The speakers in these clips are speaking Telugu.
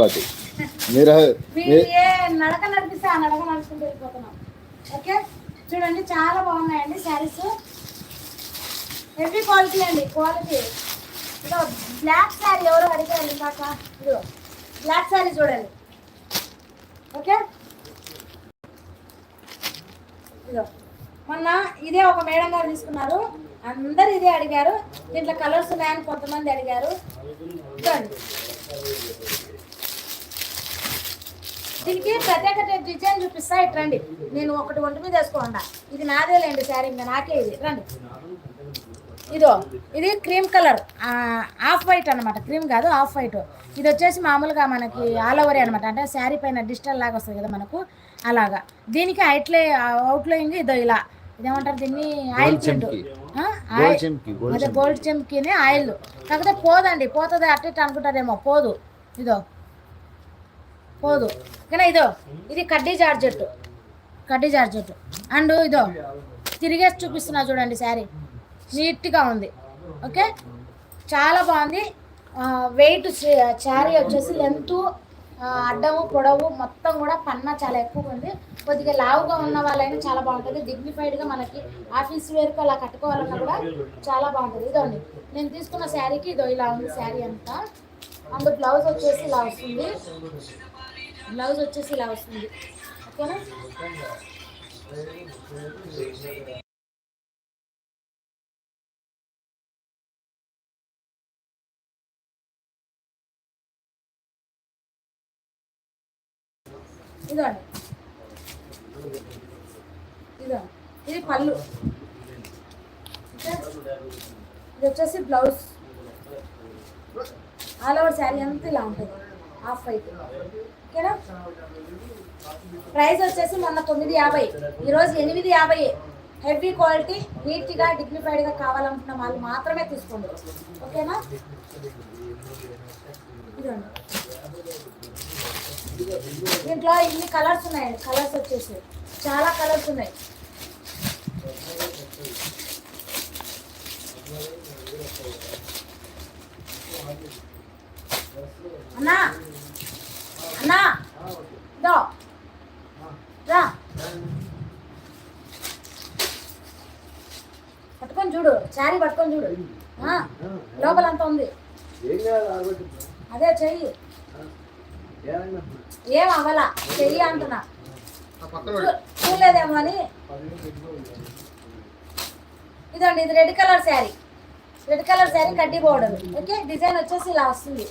పాటి మీరు నడక నడిపిస్తే ఆ నడక నడుచుకుంటూ వెళ్ళిపోతున్నాం. ఓకే? చూడండి చాలా బాగున్నాయండి శారీస్. హెవీ క్వాలిటీ అండి క్వాలిటీ ఇదో బ్లాక్ శారీ ఎవరో అడిగారు ఇందాక ఇదిగో బ్లాక్ శారీ చూడండి. ఓకే? ఇదో మొన్న ఇదే ఒక మేడం గారు తీసుకున్నారు. అందరు ఇదే అడిగారు. దీంట్లో కలర్స్ ఉన్నాయని కొంతమంది అడిగారు. చూడండి దీనికి ప్రత్యేకత డిజైన్ చూపిస్తా. ఇటు రండి. నేను ఒకటి ఒంటి మీద వేసుకోండా. ఇది నాదేలేండి శారీ ఇంకా నాకే ఇది. రండి. ఇదో ఇది క్రీమ్ కలర్. ఆఫ్ వైట్ అనమాట క్రీమ్ కాదు ఆఫ్ వైట్. ఇది వచ్చేసి మామూలుగా మనకి ఆల్ ఓవర్ అనమాట అంటే శారీ పైన డిజిటల్ లాగా వస్తుంది కదా మనకు అలాగా. దీనికి అవుట్లే అవుట్లయింగ్ ఇదో ఇలా. ఇదేమంటారు దీన్ని? ఆయిల్ గోల్డ్ అదే గోల్డ్ చెంకిని ఆయిల్. కాకపోతే పోదండి. పోతుంది అట్ట అనుకుంటారేమో. పోదు. ఇదో. పోదు. ఓకేనా? ఇదో ఇది కడ్డీ జార్జెట్ కడ్డీ జార్జెట్ అండ్ ఇదో తిరిగేసి చూపిస్తున్నా చూడండి శారీ. నీట్గా ఉంది. ఓకే? చాలా బాగుంది. వెయిట్ శారీ వచ్చేసి లెంత్ అడ్డము పొడవు మొత్తం కూడా పన్న చాలా ఎక్కువగా ఉంది. కొద్దిగా లావుగా ఉన్న వాళ్ళైనా చాలా బాగుంటుంది. డిగ్నిఫైడ్గా మనకి ఆఫీస్ వేరుకు అలా కట్టుకోవాలన్నా కూడా చాలా బాగుంటుంది. ఇదండి నేను తీసుకున్న శారీకి ఇదో ఇలా ఉంది శారీ అంతా. అందు బ్లౌజ్ వచ్చేసి ఇలా వస్తుంది. బ్లౌజ్ వచ్చేసి ఇలా వస్తుంది. ఓకేనా? ఇదండి ఇదో ఇది పళ్ళు. ఇది వచ్చేసి బ్లౌజ్. ఆల్ ఓవర్ శారీ అంతా ఇలా ఉంటుంది. హాఫ్ వైట్ ఓకేనా? ప్రైస్ వచ్చేసి మొన్న తొమ్మిది యాభై. ఈరోజు ఎనిమిది యాభై. హెవీ క్వాలిటీ నీట్గా డిగ్నిఫైడ్గా కావాలనుకున్న వాళ్ళు మాత్రమే తీసుకోండి. ఓకేనా? ఇదండి దీంట్లో ఇన్ని కలర్స్ ఉన్నాయండి కలర్స్ వచ్చేసి చాలా కలర్స్ ఉన్నాయి. అన్నా. అన్నా. దో రా. పట్టుకొని చూడు. శారీ పట్టుకొని చూడు. ఆ, లోపలంతా ఉంది. అదే చెయ్యి. ఏం అవ్వలా చెయ్యి అంటున్నా. చూడలేదేమో అని. ఇదండి ఇది red colour sari. Red colour sari కడ్డీ బోర్డర్. ఓకే డిజైన్ వచ్చేసి ఇలా వస్తుంది.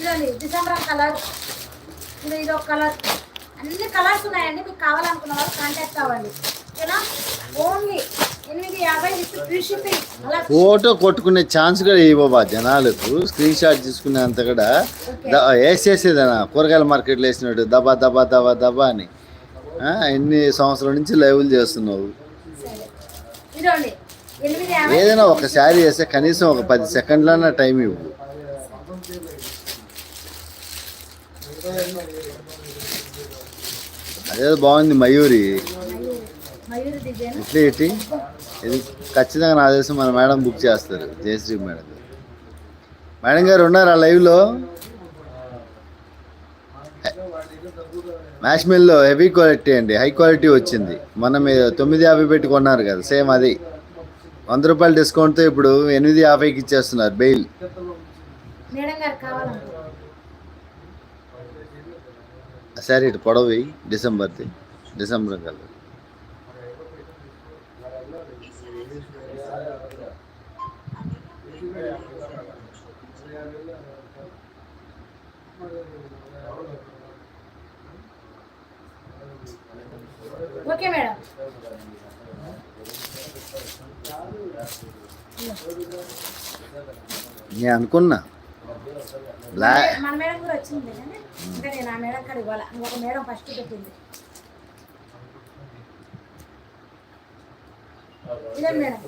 ఇదండి డిసెంబర్ కలర్. ఇది ఇది ఒక కలర్. అన్ని కలర్స్ ఉన్నాయండి. మీకు కావాలనుకున్న వాళ్ళు కాంటాక్ట్ అవ్వండి. ఓకేనా? ఓన్లీ ఎనిమిది యాభై విత్ ఫ్రీ షిప్పింగ్. అలా ఫోటో కొట్టుకునే ఛాన్స్ కూడా ఇవ్వబా జనాలకు స్క్రీన్ షాట్ తీసుకునేంత కూడా వేసేసేదనా? కూరగాయల మార్కెట్లో వేసినట్టు దబా దబా దబా దబా అని. ఎన్ని సంవత్సరాల నుంచి లైవ్లు చేస్తున్నావు? ఏదైనా ఒక శారీ వేస్తే కనీసం ఒక పది సెకండ్లన్నా టైం ఇవ్వు. అదేదో బాగుంది మయూరి. ఇట్లా ఇట్టి ఇది ఖచ్చితంగా నా తెలిసి మన మేడం బుక్ చేస్తారు జయశ్రీ మేడం. మేడం గారు ఉన్నారా లైవ్లో? మ్యాష్ మిల్లో హెవీ క్వాలిటీ అండి. హై క్వాలిటీ వచ్చింది. మీరు తొమ్మిది యాభై పెట్టి కొన్నారు కదా సేమ్ అది. వంద రూపాయలు డిస్కౌంట్తో ఇప్పుడు ఎనిమిది యాభైకి ఇచ్చేస్తున్నారు బెయిల్ సరే ఇటు పొడవి డిసెంబర్ది. డిసెంబర్ కల్లా ఓకే మేడం నేను అనుకున్నా. బ్లాక్ మన మేడం కూడా వచ్చింది ఇంకా నేను ఆ మేడం కాడ ఇవ్వాలి ఒక మేడం ఫస్ట్ పెట్టింది. ఇదే మేడం.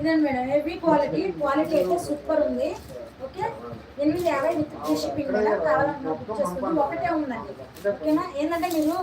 ఇదండి మేడం హెవీ క్వాలిటీ క్వాలిటీ అయితే సూపర్ ఉంది. ఓకే ఎనిమిది యాభై విత్ ఫ్రీ షిప్పింగ్ మేడం కావాలన్నా బుక్ చేసుకోండి ఒకటే ఉందండి. ఓకేనా ఏంటంటే మీరు